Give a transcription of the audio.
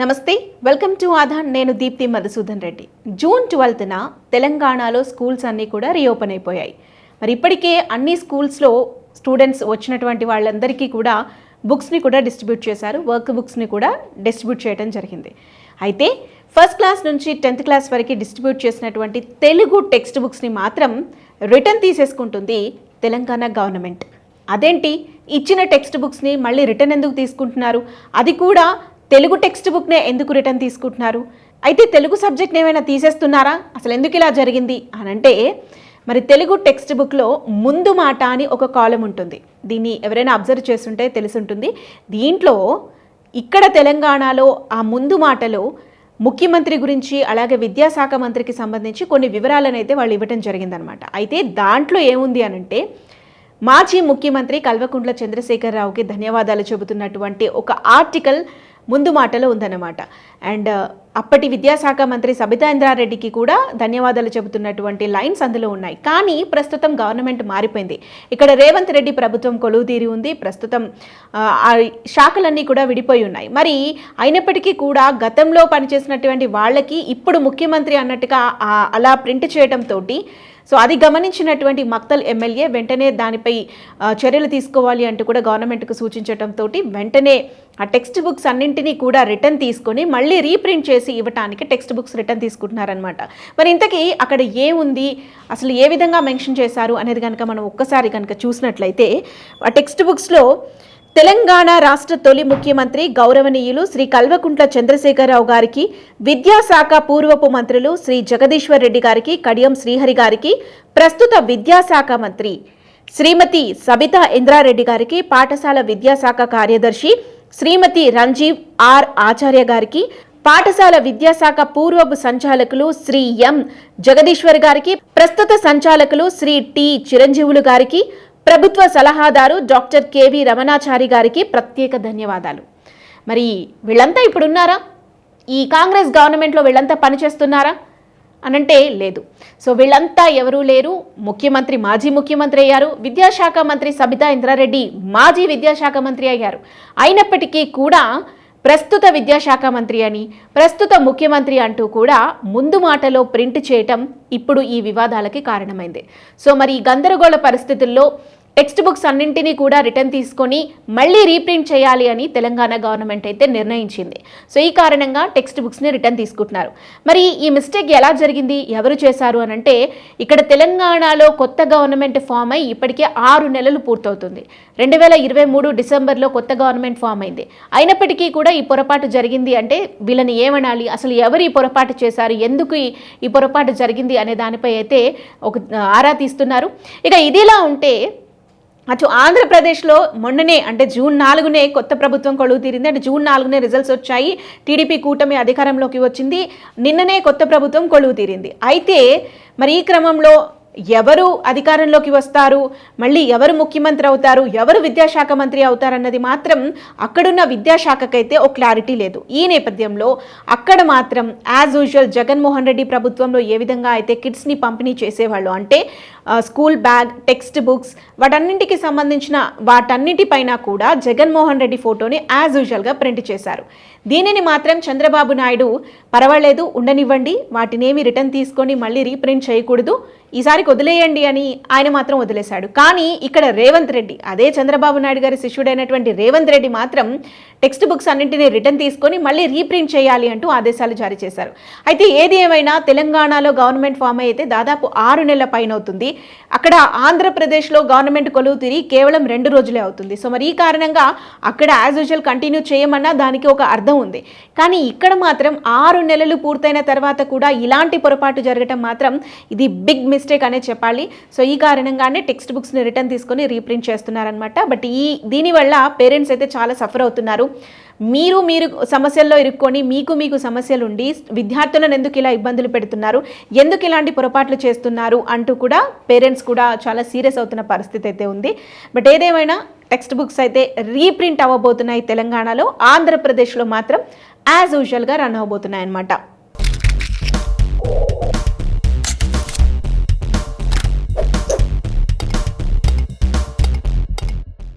నమస్తే welcome to Aadhaar నేను Deepthi Madhusudan Reddy. June ట్వెల్త్న తెలంగాణలో స్కూల్స్ అన్నీ కూడా రీఓపెన్ అయిపోయాయి. మరి ఇప్పటికే అన్ని స్కూల్స్లో స్టూడెంట్స్ వచ్చినటువంటి వాళ్ళందరికీ కూడా బుక్స్ని కూడా డిస్ట్రిబ్యూట్ చేశారు వర్క్ బుక్స్ని కూడా డిస్ట్రిబ్యూట్ చేయడం జరిగింది. అయితే ఫస్ట్ క్లాస్ నుంచి టెన్త్ క్లాస్ వరకు డిస్ట్రిబ్యూట్ చేసినటువంటి తెలుగు టెక్స్ట్ బుక్స్ని మాత్రం రిటర్న్ తీసేసుకుంటుంది తెలంగాణ గవర్నమెంట్. అదేంటి? ఇచ్చిన టెక్స్ట్ బుక్స్ని మళ్ళీ రిటర్న్ ఎందుకు తీసుకుంటున్నారు? అది కూడా తెలుగు టెక్స్ట్ బుక్నే ఎందుకు రిటర్న్ తీసుకుంటున్నారు? అయితే తెలుగు సబ్జెక్ట్ని ఏమైనా తీసేస్తున్నారా? అసలు ఎందుకు ఇలా జరిగింది? అని అంటే మరి తెలుగు టెక్స్ట్ బుక్లో ముందు మాట అని ఒక కాలం ఉంటుంది. దీన్ని ఎవరైనా అబ్జర్వ్ చేస్తుంటే తెలుసుంటుంది. దీంట్లో ఇక్కడ తెలంగాణలో ఆ ముందు మాటలో ముఖ్యమంత్రి గురించి అలాగే విద్యాశాఖ మంత్రికి సంబంధించి కొన్ని వివరాలను అయితే వాళ్ళు ఇవ్వటం జరిగిందనమాట అయితే దాంట్లో ఏముంది అనంటే మాజీ ముఖ్యమంత్రి కల్వకుంట్ల చంద్రశేఖరరావుకి ధన్యవాదాలు చెబుతున్నటువంటి ఒక ఆర్టికల్ ముందు మాటలో ఉందన్నమాట. అండ్ uh, అప్పటి విద్యాశాఖ మంత్రి సబితా ఇంద్రారెడ్డికి కూడా ధన్యవాదాలు చెబుతున్నటువంటి లైన్స్ అందులో ఉన్నాయి. కానీ ప్రస్తుతం గవర్నమెంట్ మారిపోయింది. ఇక్కడ రేవంత్ రెడ్డి ప్రభుత్వం కొలువు తీరి ఉంది. ప్రస్తుతం uh, ఆ, శాఖలన్నీ కూడా విడిపోయి ఉన్నాయి. మరి అయినప్పటికీ కూడా గతంలో పనిచేసినటువంటి వాళ్ళకి ఇప్పుడు ముఖ్యమంత్రి అన్నట్టుగా అలా ప్రింట్ చేయడంతో సో అది గమనించినటువంటి మక్తల్ ఎమ్మెల్యే వెంటనే దానిపై చర్యలు తీసుకోవాలి అంటూ కూడా గవర్నమెంట్కు సూచించడంతో వెంటనే ఆ టెక్స్ట్ బుక్స్ అన్నింటినీ కూడా రిటర్న్ తీసుకొని మళ్ళీ రీప్రింట్ చేసి ఇవ్వటానికి టెక్స్ట్ బుక్స్ రిటర్న్ తీసుకుంటున్నారనమాట మరి ఇంతకీ అక్కడ ఏముంది? అసలు ఏ విధంగా మెన్షన్ చేశారు అనేది కనుక మనం ఒక్కసారి కనుక చూసినట్లయితే ఆ టెక్స్ట్ బుక్స్లో తెలంగాణ రాష్ట్ర తొలి ముఖ్యమంత్రి గౌరవనీయులు శ్రీ కల్వకుంట్ల చంద్రశేఖరరావు గారికి విద్యాశాఖ పూర్వపు మంత్రులు శ్రీ జగదీశ్వర్ రెడ్డి గారికి కడియం శ్రీహరి గారికి ప్రస్తుత విద్యాశాఖ మంత్రి శ్రీమతి సబితా ఇంద్రారెడ్డి గారికి పాఠశాల విద్యాశాఖ కార్యదర్శి శ్రీమతి రంజీవ్ ఆర్ ఆచార్య గారికి పాఠశాల విద్యాశాఖ పూర్వపు సంచాలకులు శ్రీ ఎం జగదీశ్వర్ గారికి ప్రస్తుత సంచాలకులు శ్రీ టి చిరంజీవులు గారికి ప్రభుత్వ సలహాదారు డాక్టర్ కేవి రమణాచారి గారికి ప్రత్యేక ధన్యవాదాలు. మరి వీళ్ళంతా ఇప్పుడున్నారా? ఈ కాంగ్రెస్ గవర్నమెంట్లో వీళ్ళంతా పనిచేస్తున్నారా? అనంటే లేదు. సో వీళ్ళంతా ఎవరూ లేరు. ముఖ్యమంత్రి మాజీ ముఖ్యమంత్రి అయ్యారు. విద్యాశాఖ మంత్రి సబితా ఇంద్రారెడ్డి మాజీ విద్యాశాఖ మంత్రి అయ్యారు. అయినప్పటికీ కూడా ప్రస్తుత విద్యాశాఖ మంత్రి అని ప్రస్తుత ముఖ్యమంత్రి అంటూ కూడా ముందు మాటలో ప్రింట్ చేయటం ఇప్పుడు ఈ వివాదాలకి కారణమైంది. సో మరి ఈ గందరగోళ పరిస్థితుల్లో టెక్స్ట్ బుక్స్ అన్నింటినీ కూడా రిటర్న్ తీసుకొని మళ్ళీ రీప్రింట్ చేయాలి అని తెలంగాణ గవర్నమెంట్ అయితే నిర్ణయించింది. సో ఈ కారణంగా టెక్స్ట్ బుక్స్ని రిటర్న్ తీసుకుంటున్నారు. మరి ఈ మిస్టేక్ ఎలా జరిగింది? ఎవరు చేశారు అని అంటే ఇక్కడ తెలంగాణలో కొత్త గవర్నమెంట్ ఫామ్ అయి ఇప్పటికే ఆరు నెలలు పూర్తవుతుంది. రెండు వేల ఇరవై మూడు డిసెంబర్లో కొత్త గవర్నమెంట్ ఫామ్ అయింది. అయినప్పటికీ కూడా ఈ పొరపాటు జరిగింది అంటే వీళ్ళని ఏమనాలి? అసలు ఎవరు ఈ పొరపాటు చేశారు? ఎందుకు ఈ ఈ పొరపాటు జరిగింది? అనే దానిపై అయితే ఒక ఆరా తీస్తున్నారు. ఇక ఇదిలా ఉంటే అటు ఆంధ్రప్రదేశ్లో మొన్ననే అంటే జూన్ నాలుగునే కొత్త ప్రభుత్వం కొలువు తీరింది. అంటే జూన్ నాలుగునే రిజల్ట్స్ వచ్చాయి. టీడీపీ కూటమి అధికారంలోకి వచ్చింది. నిన్ననే కొత్త ప్రభుత్వం కొలువు తీరింది. అయితే మరి ఈ క్రమంలో ఎవరు అధికారంలోకి వస్తారు? మళ్ళీ ఎవరు ముఖ్యమంత్రి అవుతారు? ఎవరు విద్యాశాఖ మంత్రి అవుతారన్నది మాత్రం అక్కడున్న విద్యాశాఖకైతే ఓ క్లారిటీ లేదు. ఈ నేపథ్యంలో అక్కడ మాత్రం యాజ్ యూజువల్ జగన్మోహన్ రెడ్డి ప్రభుత్వంలో ఏ విధంగా అయితే కిడ్స్ని పంపిణీ చేసేవాళ్ళు అంటే స్కూల్ బ్యాగ్ టెక్స్ట్ బుక్స్ వాటన్నింటికి సంబంధించిన వాటన్నిటిపైన కూడా జగన్మోహన్ రెడ్డి ఫోటోని యాజ్ యూజువల్గా ప్రింట్ చేశారు. దీనిని మాత్రం చంద్రబాబు నాయుడు పర్వాలేదు ఉండనివ్వండి వాటినేమి రిటర్న్ తీసుకొని మళ్ళీ రీప్రింట్ చేయకూడదు ఈసారికి వదిలేయండి అని ఆయన మాత్రం వదిలేశాడు. కానీ ఇక్కడ రేవంత్ రెడ్డి అదే చంద్రబాబు నాయుడు గారి శిష్యుడైనటువంటి రేవంత్ రెడ్డి మాత్రం టెక్స్ట్ బుక్స్ అన్నింటినీ రిటర్న్ తీసుకొని మళ్ళీ రీప్రింట్ చేయాలి అంటూ ఆదేశాలు జారీ చేశారు. అయితే ఏది ఏమైనా తెలంగాణలో గవర్నమెంట్ ఫామ్ అయితే దాదాపు ఆరు నెలల పైన అవుతుంది. అక్కడ ఆంధ్రప్రదేశ్లో గవర్నమెంట్ కొలువు తిరిగి కేవలం రెండు రోజులే అవుతుంది. సో మరి ఈ కారణంగా అక్కడ యాజ్ యూజువల్ కంటిన్యూ చేయమన్నా దానికి ఒక అర్థం ఉంది. కానీ ఇక్కడ మాత్రం ఆరు నెలలు పూర్తయిన తర్వాత కూడా ఇలాంటి పొరపాటు జరగటం మాత్రం ఇది బిగ్ మిస్టేక్ అనే చెప్పాలి. సో ఈ కారణంగానే టెక్స్ట్ బుక్స్ని రిటర్న్ తీసుకొని రీప్రింట్ చేస్తున్నారనమాట బట్ ఈ దీనివల్ల పేరెంట్స్ అయితే చాలా సఫర్ అవుతున్నారు. మీరు మీరు సమస్యల్లో ఇరుక్కొని మీకు మీకు సమస్యలు ఉండి విద్యార్థులను ఎందుకు ఇలా ఇబ్బందులు పెడుతున్నారు? ఎందుకు ఇలాంటి పొరపాట్లు చేస్తున్నారు? అంటూ కూడా పేరెంట్స్ కూడా చాలా సీరియస్ అవుతున్న పరిస్థితి అయితే ఉంది. బట్ ఏదేమైనా టెక్స్ట్ బుక్స్ అయితే రీప్రింట్ అవ్వబోతున్నాయి తెలంగాణలో. ఆంధ్రప్రదేశ్లో మాత్రం యాజ్ యూజువల్గా రన్ అవ్వబోతున్నాయి అన్నమాట